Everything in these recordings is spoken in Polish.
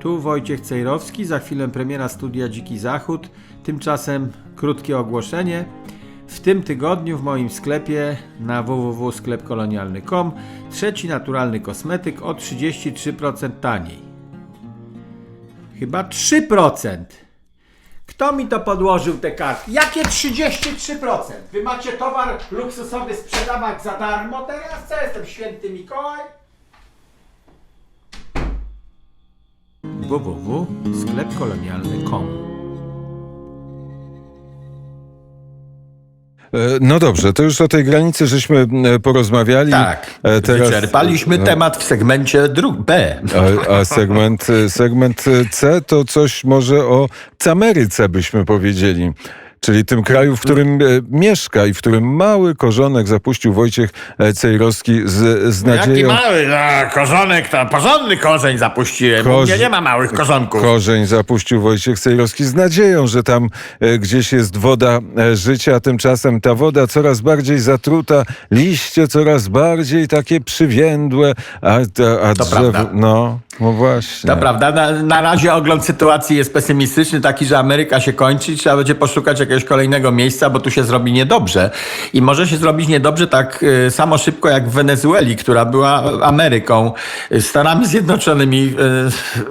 Tu Wojciech Cejrowski, za chwilę premiera studia Dziki Zachód. Tymczasem krótkie ogłoszenie. W tym tygodniu w moim sklepie na www.sklepkolonialny.com trzeci naturalny kosmetyk o 33% taniej. Chyba 3%. Kto mi to podłożył te karty? Jakie 33%? Wy macie towar luksusowy sprzedawać za darmo teraz? Co jestem święty Mikołaj? www.sklepkolonialny.com E, No dobrze, to już o tej granicy żeśmy e, porozmawiali. Tak, E, wyczerpaliśmy no, temat w segmencie dru- B. A, a segment, segment C to coś może o Cameryce byśmy powiedzieli. Czyli tym kraju, w którym e, mieszka i w którym mały korzonek zapuścił Wojciech e, Cejrowski z, z Jaki nadzieją. mały no, korzonek, to porządny korzeń zapuściłem. U Korz- mnie nie ma małych korzonków. Korzeń zapuścił Wojciech Cejrowski z nadzieją, że tam e, gdzieś jest woda życia, a tymczasem ta woda coraz bardziej zatruta, liście coraz bardziej takie przywiędłe, a, a, a drzewo... No, no właśnie. To prawda, na, na razie ogląd sytuacji jest pesymistyczny, taki, że Ameryka się kończy trzeba będzie poszukać jakiegoś kolejnego miejsca, bo tu się zrobi niedobrze. I może się zrobić niedobrze tak y, samo szybko jak w Wenezueli, która była Ameryką, y, Stanami Zjednoczonymi y,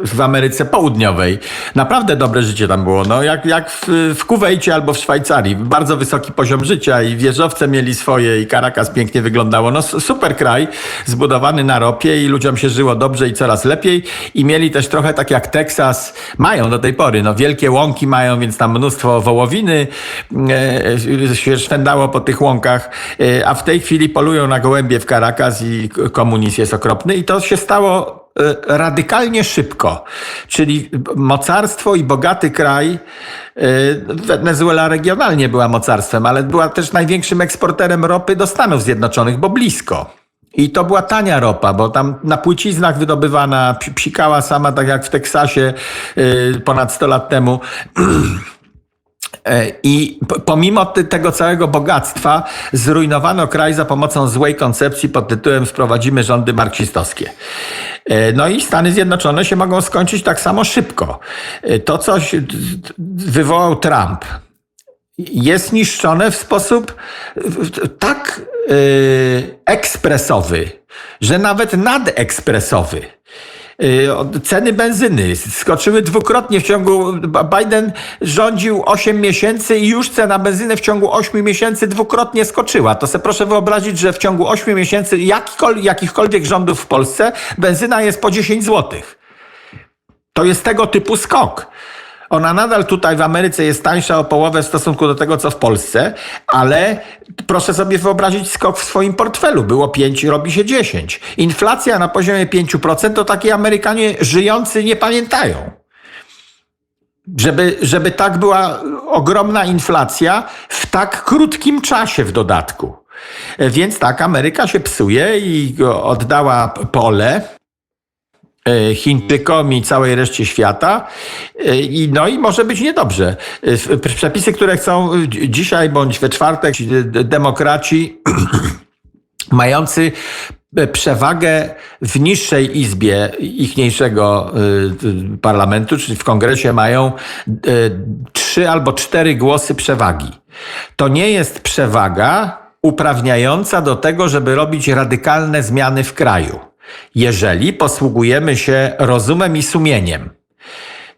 w Ameryce Południowej. Naprawdę dobre życie tam było, no jak, jak w, w Kuwejcie albo w Szwajcarii. Bardzo wysoki poziom życia i wieżowce mieli swoje i Caracas pięknie wyglądało. No super kraj, zbudowany na ropie i ludziom się żyło dobrze i coraz lepiej i mieli też trochę tak jak Teksas, mają do tej pory, no wielkie łąki mają, więc tam mnóstwo wołowiny e, się szwędało po tych łąkach, e, a w tej chwili polują na gołębie w Caracas i komunizm jest okropny i to się stało e, radykalnie szybko. Czyli mocarstwo i bogaty kraj, e, Wenezuela regionalnie była mocarstwem, ale była też największym eksporterem ropy do Stanów Zjednoczonych, bo blisko. I to była tania ropa, bo tam na płyciznach wydobywana, psi- psikała sama, tak jak w Teksasie e, ponad 100 lat temu. E, I pomimo tego całego bogactwa zrujnowano kraj za pomocą złej koncepcji pod tytułem sprowadzimy rządy marksistowskie. E, No i Stany Zjednoczone się mogą skończyć tak samo szybko. E, To d- wywołał Trump jest niszczone w sposób tak yy, ekspresowy, że nawet nadekspresowy. Od- Ceny benzyny skoczyły dwukrotnie w ciągu. Biden rządził 8 miesięcy i już cena benzyny w ciągu 8 miesięcy dwukrotnie skoczyła. To sobie proszę wyobrazić, że w ciągu 8 miesięcy jakichkolwiek rządów w Polsce benzyna jest po 10 złotych. To jest tego typu skok. Ona nadal tutaj w Ameryce jest tańsza o połowę w stosunku do tego, co w Polsce, ale proszę sobie wyobrazić skok w swoim portfelu. Było 5, robi się 10. Inflacja na poziomie 5% to takie Amerykanie żyjący nie pamiętają. Żeby, żeby tak była ogromna inflacja w tak krótkim czasie w dodatku. Więc tak, Ameryka się psuje i oddała pole Chińczykom i całej reszcie świata. E, I, no i może być niedobrze. E, Przepisy, które chcą e, dzi- dzisiaj bądź we czwartek e, demokraci mający e, przewagę w niższej izbie ichniejszego parlamentu, czyli w kongresie mają trzy albo cztery głosy przewagi. To nie jest przewaga uprawniająca do tego, żeby robić radykalne zmiany w kraju. Jeżeli posługujemy się rozumem i sumieniem,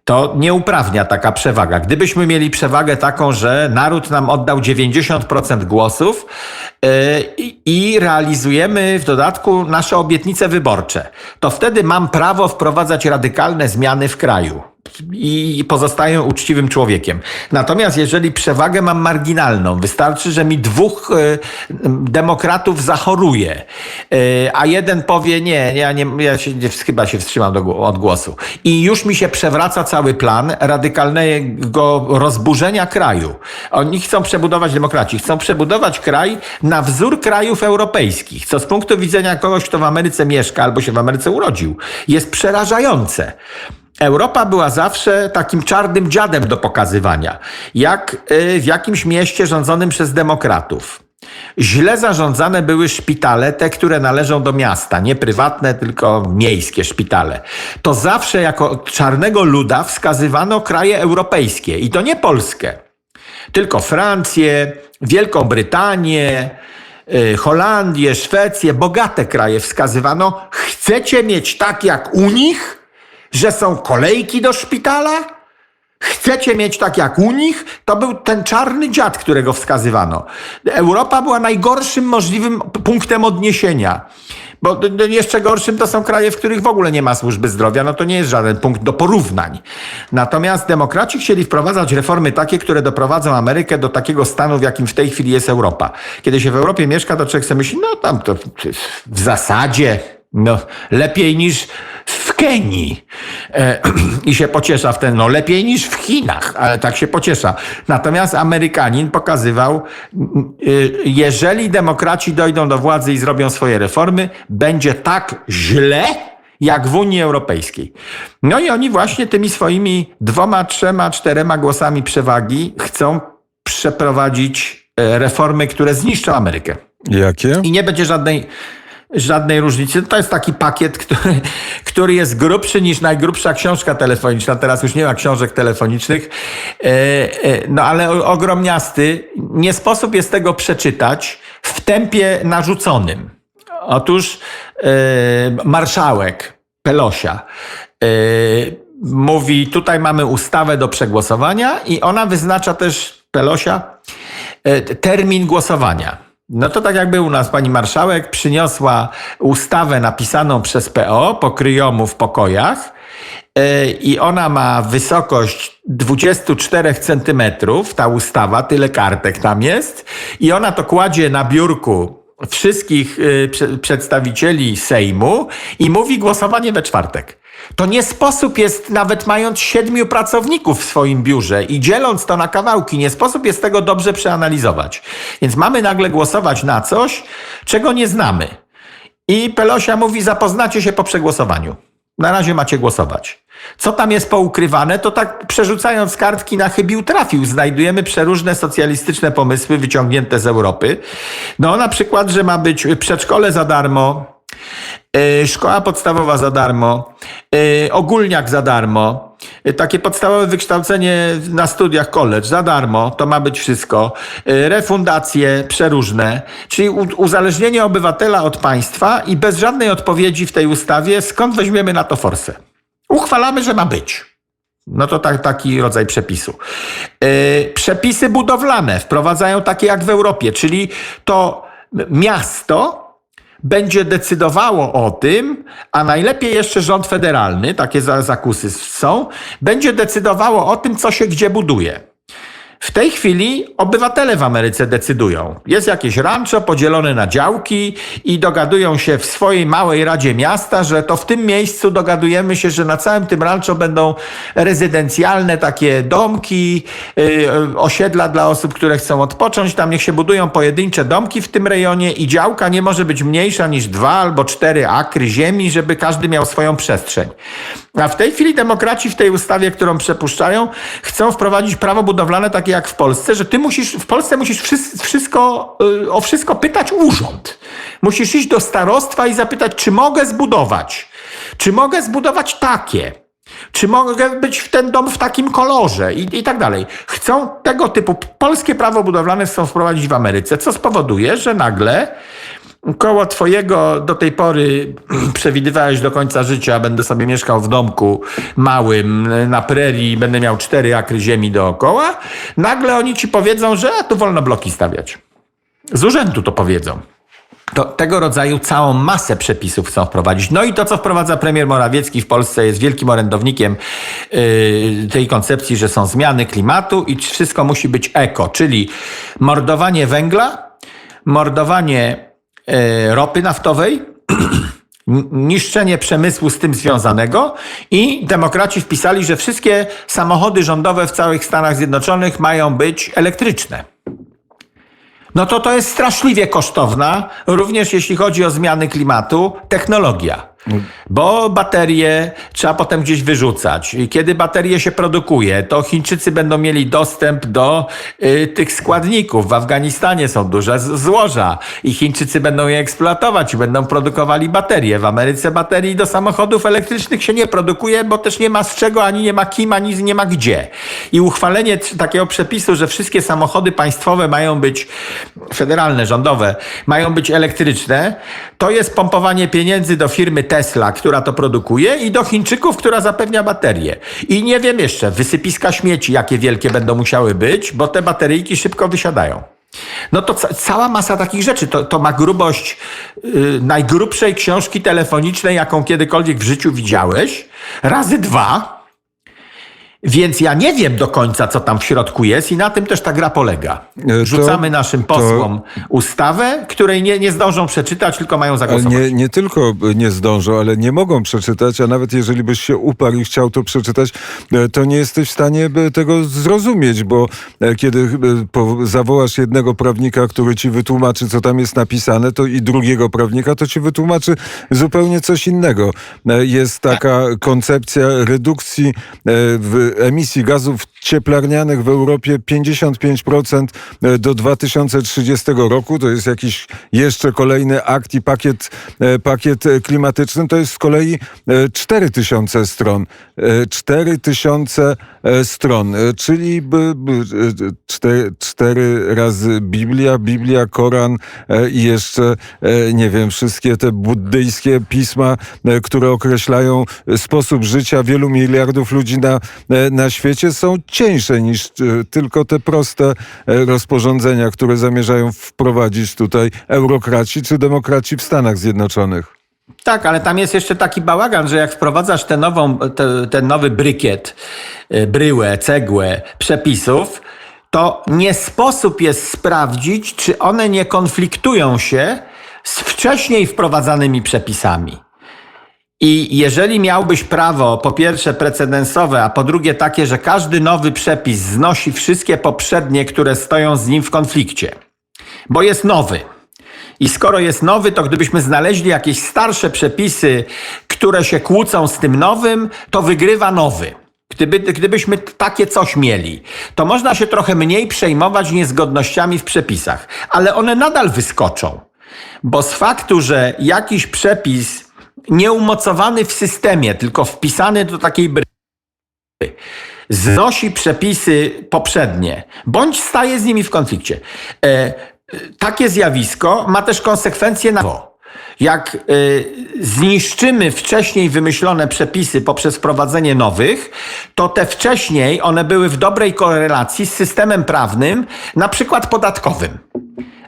to nie uprawnia taka przewaga. Gdybyśmy mieli przewagę taką, że naród nam oddał 90% głosów i- i realizujemy w dodatku nasze obietnice wyborcze, to wtedy mam prawo wprowadzać radykalne zmiany w kraju i pozostaję uczciwym człowiekiem. Natomiast jeżeli przewagę mam marginalną, wystarczy, że mi dwóch y, demokratów zachoruje, y, a jeden powie nie, ja, nie, ja się, chyba się wstrzymam do, od głosu. I już mi się przewraca cały plan radykalnego rozburzenia kraju. Oni chcą przebudować demokraci, chcą przebudować kraj na wzór krajów europejskich, co z punktu widzenia kogoś, kto w Ameryce mieszka albo się w Ameryce urodził, jest przerażające. Europa była zawsze takim czarnym dziadem do pokazywania. Jak y, w jakimś mieście rządzonym przez demokratów. źle zarządzane były szpitale, te, które należą do miasta, nie prywatne, tylko miejskie szpitale. To zawsze jako czarnego luda wskazywano kraje europejskie i to nie Polskę, tylko Francję, Wielką Brytanię, y, Holandię, Szwecję, bogate kraje wskazywano. Chcecie mieć tak jak u nich, że są kolejki do szpitala? Chcecie mieć tak jak u nich? To był ten czarny dziad, którego wskazywano. Europa była najgorszym możliwym punktem odniesienia. Bo jeszcze gorszym to są kraje, w których w ogóle nie ma służby zdrowia. No to nie jest żaden punkt do porównań. Natomiast demokraci chcieli wprowadzać reformy takie, które doprowadzą Amerykę do takiego stanu, w jakim w tej chwili jest Europa. Kiedy się w Europie mieszka, to człowiek sobie myśli, no tam to, w zasadzie no, lepiej niż w Kenii. E, I się pociesza w ten, no lepiej niż w Chinach, ale tak się pociesza. Natomiast Amerykanin pokazywał, y, jeżeli demokraci dojdą do władzy i zrobią swoje reformy, będzie tak źle, jak w Unii Europejskiej. No i oni właśnie tymi swoimi dwoma, trzema, czterema głosami przewagi chcą przeprowadzić e, reformy, które zniszczą Amerykę. Jakie? I nie będzie żadnej, żadnej różnicy. To jest taki pakiet, który, który jest grubszy niż najgrubsza książka telefoniczna. Teraz już nie ma książek telefonicznych. E, e, No ale ogromniasty. Nie sposób jest tego przeczytać w tempie narzuconym. Otóż e, marszałek Pelosia mówi, tutaj mamy ustawę do przegłosowania i ona wyznacza też Pelosia termin głosowania. No to tak jakby u nas pani marszałek przyniosła ustawę napisaną przez PO pokryjomu w pokojach e, i ona ma wysokość 24 centymetrów, ta ustawa, tyle kartek tam jest i ona to kładzie na biurku wszystkich prze- przedstawicieli Sejmu i mówi głosowanie we czwartek. To nie sposób jest, nawet mając siedmiu pracowników w swoim biurze i dzieląc to na kawałki, nie sposób jest tego dobrze przeanalizować. Więc mamy nagle głosować na coś, czego nie znamy. I Pelosia mówi, zapoznacie się po przegłosowaniu. Na razie macie głosować. Co tam jest poukrywane, to tak przerzucając kartki na chybił trafił. Znajdujemy przeróżne socjalistyczne pomysły wyciągnięte z Europy. No na przykład, że ma być przedszkole za darmo, szkoła podstawowa za darmo, yy, ogólniak za darmo, yy, takie podstawowe wykształcenie na studiach college za darmo, to ma być wszystko, refundacje przeróżne, czyli uzależnienie obywatela od państwa i bez żadnej odpowiedzi w tej ustawie, skąd weźmiemy na to forsę. Uchwalamy, że ma być. No to tak, taki rodzaj przepisu. Yy, przepisy budowlane wprowadzają takie jak w Europie, czyli to miasto będzie decydowało o tym, a najlepiej jeszcze rząd federalny, takie za- zakusy są, będzie decydowało o tym, co się gdzie buduje. W tej chwili obywatele w Ameryce decydują. Jest jakieś rancho podzielone na działki i dogadują się w swojej małej radzie miasta, że to w tym miejscu dogadujemy się, że na całym tym rancho będą rezydencjalne takie domki, yy, osiedla dla osób, które chcą odpocząć. Tam niech się budują pojedyncze domki w tym rejonie i działka nie może być mniejsza niż dwa albo cztery akry ziemi, żeby każdy miał swoją przestrzeń. A w tej chwili demokraci w tej ustawie, którą przepuszczają, chcą wprowadzić prawo budowlane takie jak w Polsce, że ty musisz, w Polsce musisz wszys- wszystko, y, o wszystko pytać urząd. Musisz iść do starostwa i zapytać, czy mogę zbudować. Czy mogę zbudować takie? Czy mogę być w ten dom w takim kolorze i, i tak dalej. Chcą tego typu polskie prawo budowlane chcą wprowadzić w Ameryce, co spowoduje, że nagle koło twojego do tej pory przewidywałeś do końca życia, będę sobie mieszkał w domku małym na prerii, będę miał cztery akry ziemi dookoła, nagle oni ci powiedzą, że tu wolno bloki stawiać. Z urzędu to powiedzą. To tego rodzaju całą masę przepisów chcą wprowadzić. No i to, co wprowadza premier Morawiecki w Polsce, jest wielkim orędownikiem yy, tej koncepcji, że są zmiany klimatu i wszystko musi być eko, czyli mordowanie węgla, mordowanie ropy naftowej, niszczenie przemysłu z tym związanego i demokraci wpisali, że wszystkie samochody rządowe w całych Stanach Zjednoczonych mają być elektryczne. No to to jest straszliwie kosztowna, również jeśli chodzi o zmiany klimatu, technologia. Bo baterie trzeba potem gdzieś wyrzucać. Kiedy baterie się produkuje, to Chińczycy będą mieli dostęp do y, tych składników. W Afganistanie są duże złoża i Chińczycy będą je eksploatować i będą produkowali baterie. W Ameryce baterii do samochodów elektrycznych się nie produkuje, bo też nie ma z czego, ani nie ma kim, ani nie ma gdzie. I uchwalenie takiego przepisu, że wszystkie samochody państwowe mają być federalne, rządowe, mają być elektryczne, to jest pompowanie pieniędzy do firmy Tesla, która to produkuje i do Chińczyków, która zapewnia baterie. I nie wiem jeszcze, wysypiska śmieci, jakie wielkie będą musiały być, bo te bateryjki szybko wysiadają. No to ca- cała masa takich rzeczy. To, to ma grubość y, najgrubszej książki telefonicznej, jaką kiedykolwiek w życiu widziałeś, razy dwa. Więc ja nie wiem do końca, co tam w środku jest i na tym też ta gra polega. to- Rzucamy naszym posłom ustawę, której nie, nie zdążą przeczytać, tylko mają zagłosować. nie, nie tylko nie zdążą, ale nie mogą przeczytać, a nawet jeżeli byś się uparł i chciał to przeczytać, e, to nie jesteś w stanie e, tego zrozumieć, bo e, kiedy e, zawołasz jednego prawnika, który ci wytłumaczy, co tam jest napisane, to i drugiego prawnika, to ci wytłumaczy zupełnie coś innego. E, Jest taka koncepcja redukcji e, w emisji gazów cieplarnianych w Europie 55% do 2030 roku. To jest jakiś jeszcze kolejny akt i pakiet, e, pakiet e, klimatyczny. To jest z kolei e, 4000 stron. E, 4000 e, stron, e, czyli by- by, e, cztery, cztery razy Biblia, Biblia, Koran e, i jeszcze, e, nie wiem, wszystkie te buddyjskie pisma, e, które określają e, sposób życia wielu miliardów ludzi na, e, na świecie, są cieńsze niż e, tylko te proste e, rozporządzenia, które zamierzają wprowadzić tutaj eurokraci czy demokraci w Stanach Zjednoczonych. Tak, ale tam jest jeszcze taki bałagan, że jak wprowadzasz nową, te, ten nowy brykiet, y, bryłę, cegłę przepisów, to nie sposób jest sprawdzić, czy one nie konfliktują się z wcześniej wprowadzanymi przepisami. I jeżeli miałbyś prawo, po pierwsze precedensowe, a po drugie takie, że każdy nowy przepis znosi wszystkie poprzednie, które stoją z nim w konflikcie, bo jest nowy. I skoro jest nowy, to gdybyśmy znaleźli jakieś starsze przepisy, które się kłócą z tym nowym, to wygrywa nowy. Gdyby, gdybyśmy takie coś mieli, to można się trochę mniej przejmować niezgodnościami w przepisach, ale one nadal wyskoczą. Bo z faktu, że jakiś przepis nieumocowany w systemie, tylko wpisany do takiej bry, znosi przepisy poprzednie, bądź staje z nimi w konflikcie. E, e, takie zjawisko ma też konsekwencje na nowo. Jak e, zniszczymy wcześniej wymyślone przepisy poprzez wprowadzenie nowych, to te wcześniej one były w dobrej korelacji z systemem prawnym, na przykład podatkowym.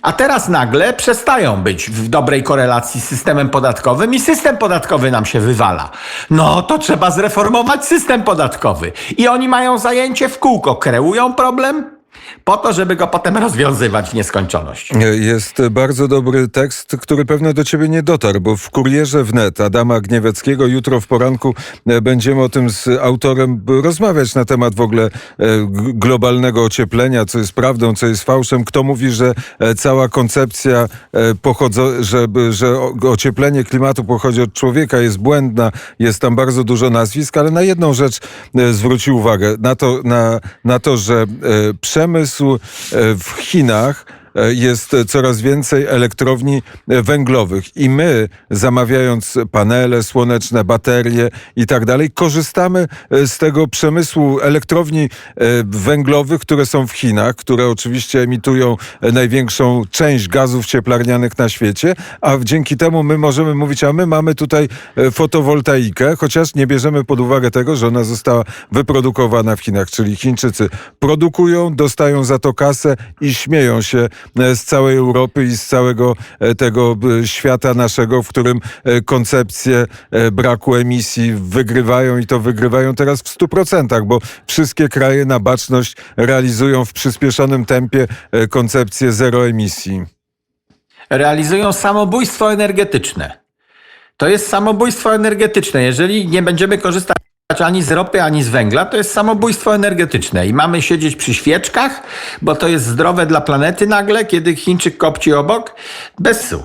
A teraz nagle przestają być w dobrej korelacji z systemem podatkowym i system podatkowy nam się wywala. No to trzeba zreformować system podatkowy. I oni mają zajęcie w kółko, kreują problem po to, żeby go potem rozwiązywać w nieskończoność. Jest bardzo dobry tekst, który pewno do ciebie nie dotarł, bo w Kurierze Wnet Adama Gnieweckiego jutro w poranku e, będziemy o tym z autorem rozmawiać na temat w ogóle e, globalnego ocieplenia, co jest prawdą, co jest fałszem. Kto mówi, że e, cała koncepcja e, pochodzo, żeby, że o- ocieplenie klimatu pochodzi od człowieka jest błędna, jest tam bardzo dużo nazwisk, ale na jedną rzecz e, zwrócił uwagę, na to, na, na to że e, przemysł e, w Chinach jest coraz więcej elektrowni e, węglowych. I my zamawiając panele słoneczne, baterie i tak dalej, korzystamy e, z tego przemysłu elektrowni e, węglowych, które są w Chinach, które oczywiście emitują e, największą część gazów cieplarnianych na świecie, a dzięki temu my możemy mówić, a my mamy tutaj e, fotowoltaikę, chociaż nie bierzemy pod uwagę tego, że ona została wyprodukowana w Chinach, czyli Chińczycy produkują, dostają za to kasę i śmieją się e, z całej Europy i z całego e, tego e, świata naszego, w którym e, koncepcje e, braku emisji wygrywają i to wygrywają teraz w 100%, bo wszystkie kraje na baczność realizują w przyspieszonym tempie e, koncepcję zero emisji. Realizują samobójstwo energetyczne. To jest samobójstwo energetyczne. Jeżeli nie będziemy korzystać ani z ropy, ani z węgla, to jest samobójstwo energetyczne. I mamy siedzieć przy świeczkach, bo to jest zdrowe dla planety nagle, kiedy Chińczyk kopci obok? Bez su.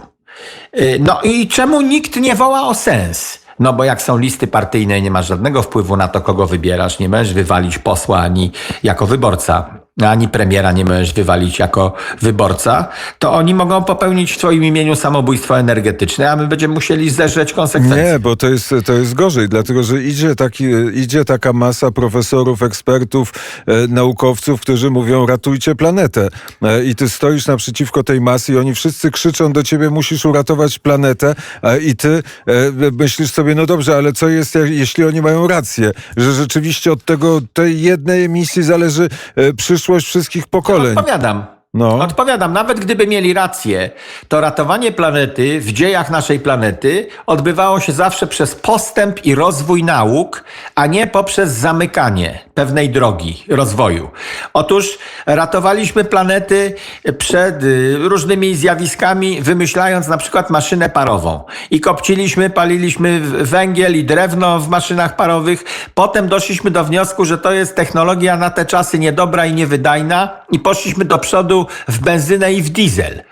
Y, No i czemu nikt nie woła o sens? No bo jak są listy partyjne, nie masz żadnego wpływu na to, kogo wybierasz. Nie możesz wywalić posła ani jako wyborca, ani premiera nie możesz wywalić jako wyborca. To oni mogą popełnić w twoim imieniu samobójstwo energetyczne, a my będziemy musieli zerzeć konsekwencje. Nie, bo to jest, to jest gorzej, dlatego że idzie, taki, idzie taka masa profesorów, ekspertów, e, naukowców, którzy mówią ratujcie planetę. E, I ty stoisz naprzeciwko tej masy i oni wszyscy krzyczą do ciebie musisz uratować planetę e, i ty e, myślisz sobie, no dobrze, ale co jest, jeśli oni mają rację, że rzeczywiście od tego, tej jednej emisji zależy e, przyszłość wszystkich pokoleń. Odpowiadam. No. Odpowiadam, nawet gdyby mieli rację, to ratowanie planety w dziejach naszej planety odbywało się zawsze przez postęp i rozwój nauk, a nie poprzez zamykanie pewnej drogi rozwoju. Otóż ratowaliśmy planety przed y, różnymi zjawiskami, wymyślając na przykład maszynę parową. I kopciliśmy, paliliśmy węgiel i drewno w maszynach parowych. Potem doszliśmy do wniosku, że to jest technologia na te czasy niedobra i niewydajna i poszliśmy do przodu w benzynę i w diesel.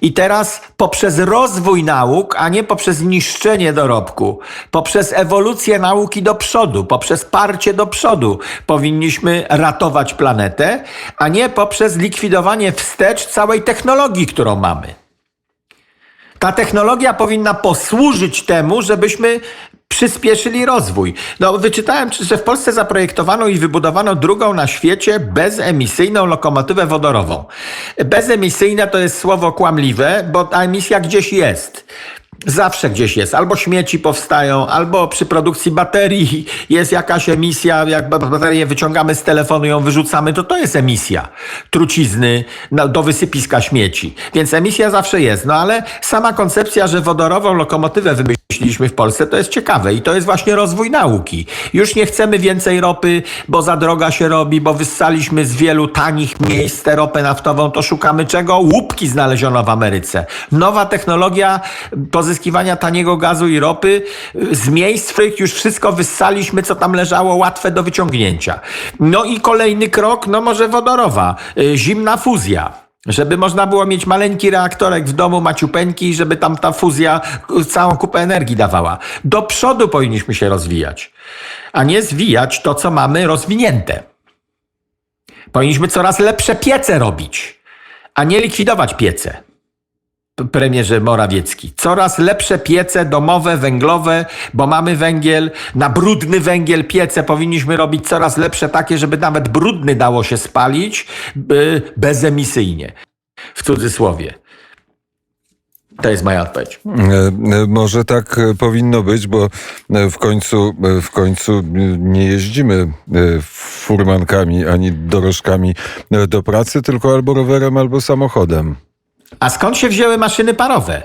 I teraz poprzez rozwój nauk, a nie poprzez niszczenie dorobku, poprzez ewolucję nauki do przodu, poprzez parcie do przodu powinniśmy ratować planetę, a nie poprzez likwidowanie wstecz całej technologii, którą mamy. Ta technologia powinna posłużyć temu, żebyśmy przyspieszyli rozwój. No, wyczytałem, że w Polsce zaprojektowano i wybudowano drugą na świecie bezemisyjną lokomotywę wodorową. Bezemisyjne to jest słowo kłamliwe, bo ta emisja gdzieś jest. Zawsze gdzieś jest. Albo śmieci powstają, albo przy produkcji baterii jest jakaś emisja, jak ba- baterię wyciągamy z telefonu, ją wyrzucamy, to to jest emisja trucizny do wysypiska śmieci. Więc emisja zawsze jest. No ale sama koncepcja, że wodorową lokomotywę wymyśliliśmy w Polsce, to jest ciekawe i to jest właśnie rozwój nauki. Już nie chcemy więcej ropy, bo za droga się robi, bo wyssaliśmy z wielu tanich miejsc tę ropę naftową, to szukamy czego? Łupki znaleziono w Ameryce. Nowa technologia pozyskiwania taniego gazu i ropy y, z miejsc, w których już wszystko wyssaliśmy, co tam leżało, łatwe do wyciągnięcia. No i kolejny krok, no może wodorowa, y, zimna fuzja. Żeby można było mieć maleńki reaktorek w domu, maciupeńki, żeby tam ta fuzja całą kupę energii dawała. Do przodu powinniśmy się rozwijać, a nie zwijać to, co mamy rozwinięte. Powinniśmy coraz lepsze piece robić, a nie likwidować piece premierze Morawiecki. Coraz lepsze piece domowe, węglowe, bo mamy węgiel, na brudny węgiel piece powinniśmy robić coraz lepsze takie, żeby nawet brudny dało się spalić bezemisyjnie. W cudzysłowie. To jest moja odpowiedź. E, e, Może tak e, powinno być, bo w końcu, w końcu nie jeździmy furmankami ani dorożkami do pracy, tylko albo rowerem, albo samochodem. A skąd się wzięły maszyny parowe?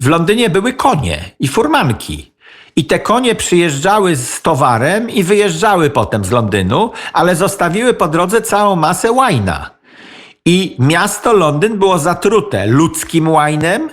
W Londynie były konie i furmanki. I te konie przyjeżdżały z towarem i wyjeżdżały potem z Londynu, ale zostawiły po drodze całą masę łajna. I miasto Londyn było zatrute ludzkim łajnem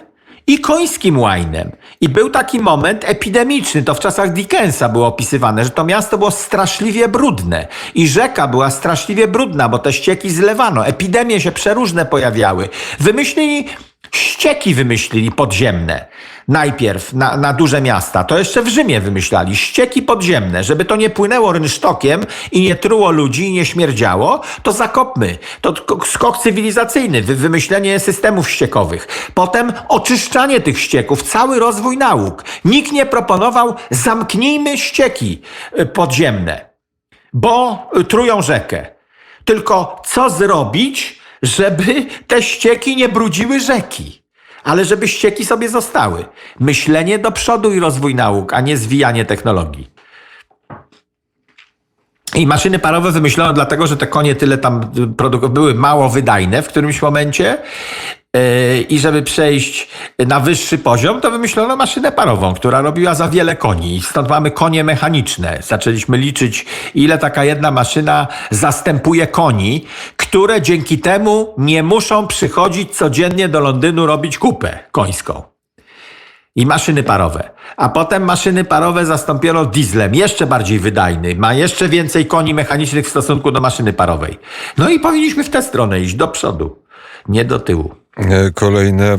i końskim łajnem. I był taki moment epidemiczny, to w czasach Dickensa było opisywane, że to miasto było straszliwie brudne i rzeka była straszliwie brudna, bo te ścieki zlewano, epidemie się przeróżne pojawiały. Wymyślili ścieki wymyślili podziemne. Najpierw na, na duże miasta. To jeszcze w Rzymie wymyślali. Ścieki podziemne. Żeby to nie płynęło rynsztokiem i nie truło ludzi i nie śmierdziało, to zakopmy. To skok cywilizacyjny, wy- wymyślenie systemów ściekowych. Potem oczyszczanie tych ścieków, cały rozwój nauk. Nikt nie proponował zamknijmy ścieki y, podziemne, bo trują rzekę. Tylko co zrobić, żeby te ścieki nie brudziły rzeki? Ale żeby ścieki sobie zostały. Myślenie do przodu i rozwój nauk, a nie zwijanie technologii. I maszyny parowe wymyślono dlatego, że te konie tyle tam były mało wydajne w którymś momencie. Yy, I żeby przejść na wyższy poziom, to wymyślono maszynę parową, która robiła za wiele koni. Stąd mamy konie mechaniczne. Zaczęliśmy liczyć, ile taka jedna maszyna zastępuje koni, które dzięki temu nie muszą przychodzić codziennie do Londynu robić kupę końską i maszyny parowe. A potem maszyny parowe zastąpiono dieslem, jeszcze bardziej wydajny, ma jeszcze więcej koni mechanicznych w stosunku do maszyny parowej. No i powinniśmy w tę stronę iść, do przodu, nie do tyłu. E, kolejne e,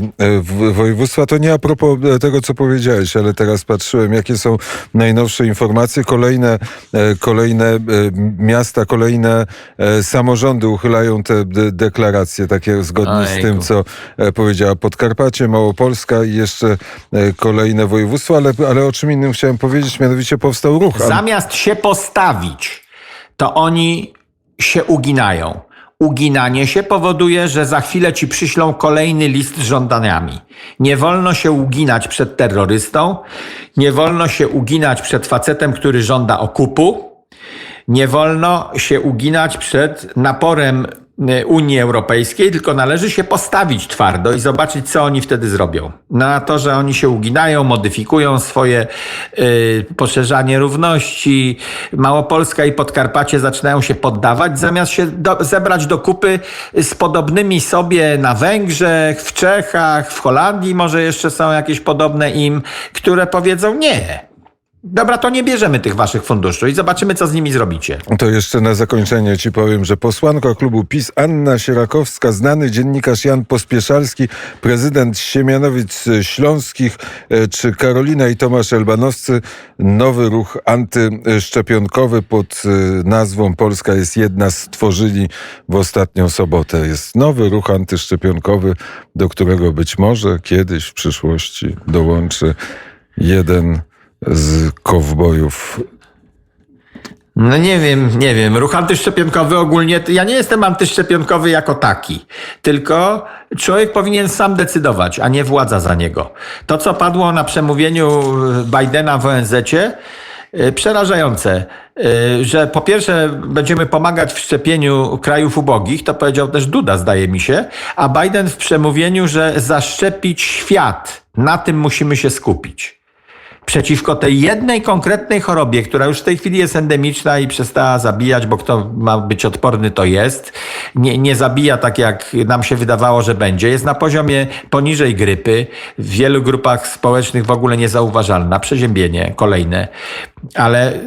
województwa. To nie a propos e, tego, co powiedziałeś, ale teraz patrzyłem, jakie są najnowsze informacje. Kolejne, kolejne miasta, kolejne samorządy uchylają te de- deklaracje, takie zgodnie z tym, co powiedziała Podkarpacie, Małopolska i jeszcze kolejne województwa, ale, ale o czym innym chciałem powiedzieć, mianowicie powstał ruch. am- Zamiast się postawić, to oni się uginają. Uginanie się powoduje, że za chwilę ci przyślą kolejny list z żądaniami. Nie wolno się uginać przed terrorystą, nie wolno się uginać przed facetem, który żąda okupu, nie wolno się uginać przed naporem Unii Europejskiej, tylko należy się postawić twardo i zobaczyć, co oni wtedy zrobią. Na to, że oni się uginają, modyfikują swoje y, poszerzanie równości, Małopolska i Podkarpacie zaczynają się poddawać, zamiast się do, zebrać do kupy z podobnymi sobie na Węgrzech, w Czechach, w Holandii może jeszcze są jakieś podobne im, które powiedzą nie. Dobra, to nie bierzemy tych waszych funduszy i zobaczymy, co z nimi zrobicie. To jeszcze na zakończenie ci powiem, że posłanka klubu PiS Anna Sierakowska, znany dziennikarz Jan Pospieszalski, prezydent Siemianowic Śląskich e, czy Karolina i Tomasz Elbanowscy, nowy ruch antyszczepionkowy pod e, nazwą Polska jest jedna stworzyli w ostatnią sobotę. Jest nowy ruch antyszczepionkowy, do którego być może kiedyś w przyszłości dołączy jeden z kowbojów No nie wiem, nie wiem. Ruch antyszczepionkowy ogólnie, ja nie jestem antyszczepionkowy jako taki, tylko człowiek powinien sam decydować, a nie władza za niego. To, co padło na przemówieniu Bidena w ONZ-cie, przerażające, y, że po pierwsze będziemy pomagać w szczepieniu krajów ubogich, to powiedział też Duda, zdaje mi się, a Biden w przemówieniu, że zaszczepić świat, na tym musimy się skupić przeciwko tej jednej konkretnej chorobie, która już w tej chwili jest endemiczna i przestała zabijać, bo kto ma być odporny, to jest. Nie, nie zabija tak, jak nam się wydawało, że będzie. Jest na poziomie poniżej grypy. W wielu grupach społecznych w ogóle niezauważalna. Przeziębienie kolejne. Ale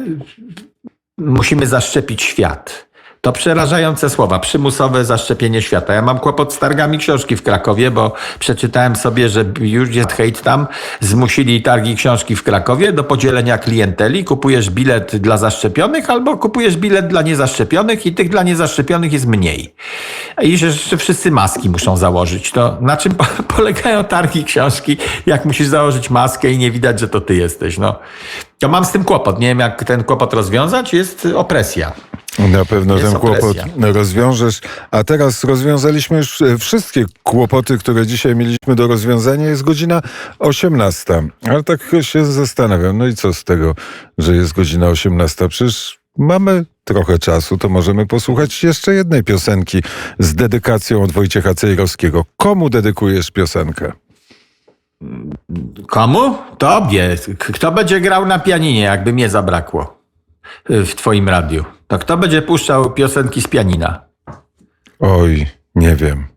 musimy zaszczepić świat. To przerażające słowa. Przymusowe zaszczepienie świata. Ja mam kłopot z targami książki w Krakowie, bo przeczytałem sobie, że już jest hejt tam. Zmusili targi książki w Krakowie do podzielenia klienteli. Kupujesz bilet dla zaszczepionych albo kupujesz bilet dla niezaszczepionych i tych dla niezaszczepionych jest mniej. I że jeszcze wszyscy maski muszą założyć. To na czym po- polegają targi książki, jak musisz założyć maskę i nie widać, że to ty jesteś. No. To mam z tym kłopot. Nie wiem, jak ten kłopot rozwiązać. Jest opresja. Na pewno Jest ten kłopot opresja. rozwiążesz. A teraz rozwiązaliśmy już e, wszystkie kłopoty, które dzisiaj mieliśmy do rozwiązania. Jest godzina 18. Ale tak się zastanawiam, no i co z tego, że jest godzina 18? Przecież mamy trochę czasu, to możemy posłuchać jeszcze jednej piosenki z dedykacją od Wojciecha Cejrowskiego. Komu dedykujesz piosenkę? Komu? Tobie. Kto będzie grał na pianinie, jakby mnie zabrakło w twoim radiu? To kto będzie puszczał piosenki z pianina? Oj, nie wiem.